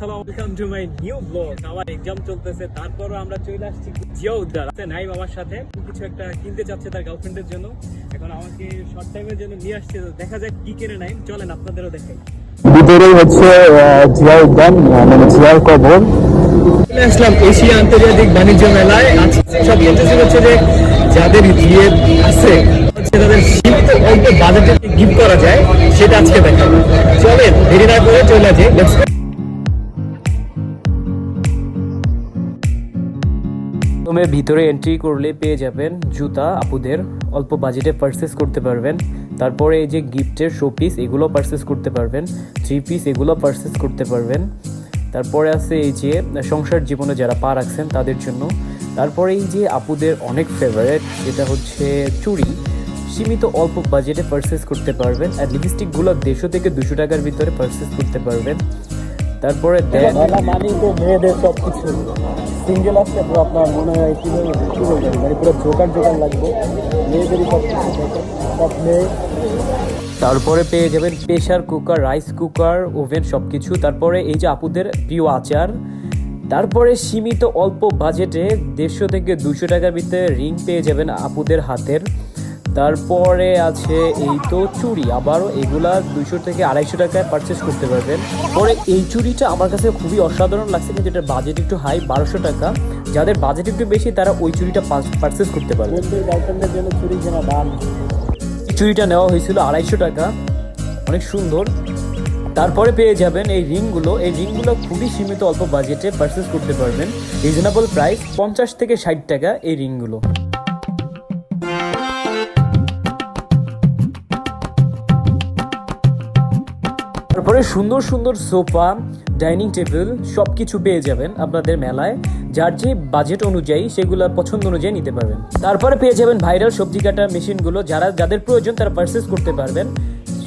Welcome to my new blog. আমার exam চলতেছে তারপরও আমরা চলে আসছি জিয়া আছে নাইম আমার সাথে কিছু একটা কিনতে চাচ্ছে তার গার্লফ্রেন্ডের জন্য। এখন আমাকে শর্ট টাইমের জন্য নিয়ে আসছে দেখা যাক কি কিনে নাইম চলেন আপনাদেরও দেখাই। ভিতরেই হচ্ছে জিয়া উদ্যান মানে জিয়ার কবর। চলে আসলাম এশিয়া আন্তর্জাতিক বাণিজ্য মেলায়। আজকে সব ইন্টারেস্টিং হচ্ছে যে যাদের বিয়ে আছে তাদের সীমিত অল্প বাজেটে গিফট করা যায় সেটা আজকে দেখাবো। চলেন দেরি না করে চলে আসি। প্রথমে ভিতরে এন্ট্রি করলে পেয়ে যাবেন জুতা আপুদের অল্প বাজেটে পারচেস করতে পারবেন। তারপরে এই যে গিফটের শো পিস এগুলো পারচেস করতে পারবেন। থ্রি পিস এগুলো পারচেস করতে পারবেন। তারপরে আছে এই যে সংসার জীবনে যারা পা রাখছেন তাদের জন্য। তারপরে এই যে আপুদের অনেক ফেভারেট যেটা হচ্ছে চুড়ি। সীমিত অল্প বাজেটে পারচেস করতে পারবেন। আর লিপস্টিকগুলো দেড়শো থেকে দুশো টাকার ভিতরে পারচেস করতে পারবেন। তারপরে দেন মেয়েদের সব কিছু সিঙ্গেল আসছে, পুরো আপনার মনে হয় কীভাবে কী বলবেন মানে পুরো জোকার জোকার লাগবে। মেয়েদেরই সব সব মেয়ে। তারপরে পেয়ে যাবেন pressure cooker, rice cooker, oven সব কিছু তারপরে এই যে আপুদের প্রিয় আচার, তারপরে সীমিত অল্প বাজেটে দেড়শো থেকে দুশো টাকার ভিতরে রিং পেয়ে যাবেন আপুদের হাতের। তারপরে আছে এই তো চুড়ি আবারও এগুলা দুশো থেকে আড়াইশো টাকায় পারচেস করতে পারবেন। পরে এই চুড়িটা আমার কাছে খুবই অসাধারণ লাগছে কিন্তু এটার বাজেট একটু হাই বারোশো টাকা। যাদের বাজেট একটু বেশি তারা ওই চুড়িটা পারচেস করতে পারবে। জন্য কেনা দাম। চুড়িটা নেওয়া হয়েছিল আড়াইশো টাকা অনেক সুন্দর। তারপরে পেয়ে যাবেন এই রিংগুলো। এই রিংগুলো খুবই সীমিত অল্প বাজেটে পারচেস করতে পারবেন। রিজনেবল প্রাইস পঞ্চাশ থেকে ষাট টাকা এই রিংগুলো। তারপরে সুন্দর সুন্দর সোফা, ডাইনিং টেবিল সব কিছু পেয়ে যাবেন আপনাদের মেলায়। যার যে বাজেট অনুযায়ী সেগুলো পছন্দ অনুযায়ী নিতে পারবেন। তারপরে পেয়ে যাবেন ভাইরাল সবজি কাটার মেশিনগুলো, যারা যাদের প্রয়োজন তারা পারচেস করতে পারবেন।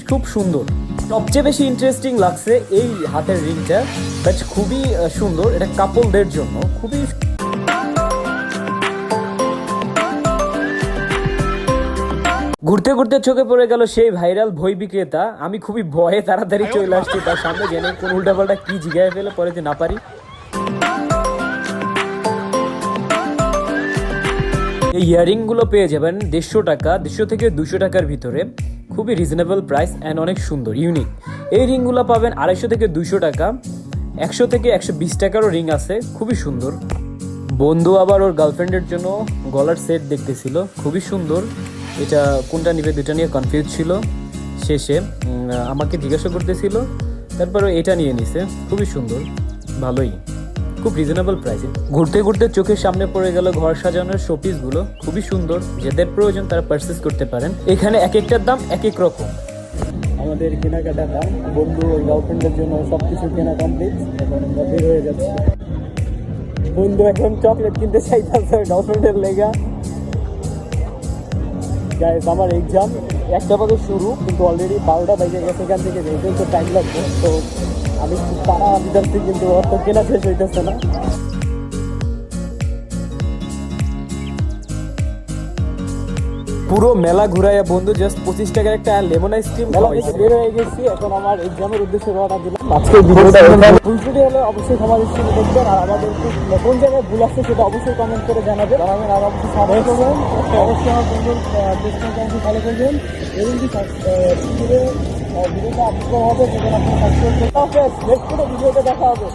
খুব সুন্দর। সবচেয়ে বেশি ইন্টারেস্টিং লাগছে এই হাতের রিংটা বাট খুবই সুন্দর। এটা কাপলদের জন্য। খুবই ঘুরতে ঘুরতে চোখে পড়ে গেল সেই ভাইরাল বই বিক্রেতা। আমি খুবই ভয়ে তাড়াতাড়ি চলে আসছি তার সামনে জেনে কোন উল্টাপাল্টা কি জিগায় ফেলে পরে যে না পারি। এই ইয়ারিংগুলো পেয়ে যাবেন দেড়শো টাকা দেড়শো থেকে দুশো টাকার ভিতরে। খুবই রিজনেবল প্রাইস অ্যান্ড অনেক সুন্দর ইউনিক এই রিংগুলো পাবেন আড়াইশো থেকে দুশো টাকা একশো থেকে একশো বিশ টাকারও রিং আছে খুবই সুন্দর। বন্ধু আবার ওর গার্লফ্রেন্ডের জন্য গলার সেট দেখতেছিল। খুবই সুন্দর। এটা কোনটা নিবে দুটা নিয়ে কনফিউজ ছিল। শেষে আমাকে জিজ্ঞাসা করতেছিল তারপরে এটা নিয়ে নিছে। খুবই সুন্দর। ভালোই। খুব রিজনেবল প্রাইসে ঘুরতে ঘুরতে চোখের সামনে পড়ে গেল ঘর সাজানোর শোপিসগুলো খুবই সুন্দর। যাদের প্রয়োজন তারা পারচেস করতে পারেন। এখানে এক একটার দাম, এক এক রকম। আমাদের কেনাকাটা দাম, বন্ধু গার্লফ্রেন্ডের জন্য সব কিছু কেনা কমপ্লিট এখন বের হয়ে যাচ্ছি। বন্ধু এখন চকলেট কিনতে চাইতেছে গার্লফ্রেন্ডের লেগা। গাইজ আমার এক্সাম একটা বাজে শুরু, কিন্তু অলরেডি বারোটা বাজে গেছে এখান থেকে, যেহেতু টাইম লাগবে, তো আমি তারা বিদার্থী কিন্তু অত কেনা শেষ হইতেছে না। পুরো মেলা ঘুরাইয়া বন্ধু জাস্ট পঁচিশ টাকার একটা লেমন আইসক্রিম বের হয়ে গেছি এখন আমার এক্সামের উদ্দেশ্যে রওনা দিলাম। আজকে ভিডিওটা ভুল ত্রুটি হলে অবশ্যই সমাজ হিসেবে দেখবেন আর আমাদের কোন জায়গায় ভুল আসছে সেটা অবশ্যই কমেন্ট করে জানাবেন। জানাবেন আর অবশ্যই সাবস্ক্রাইব করবেন অবশ্যই আমার বন্ধুর অ্যাকাউন্টটি ফলো করবেন। এবং কি ভিডিওটা আপলোড হবে সেখানে আপনার সাবস্ক্রাইব করতে হবে নেক্সট ভিডিওতে দেখা হবে।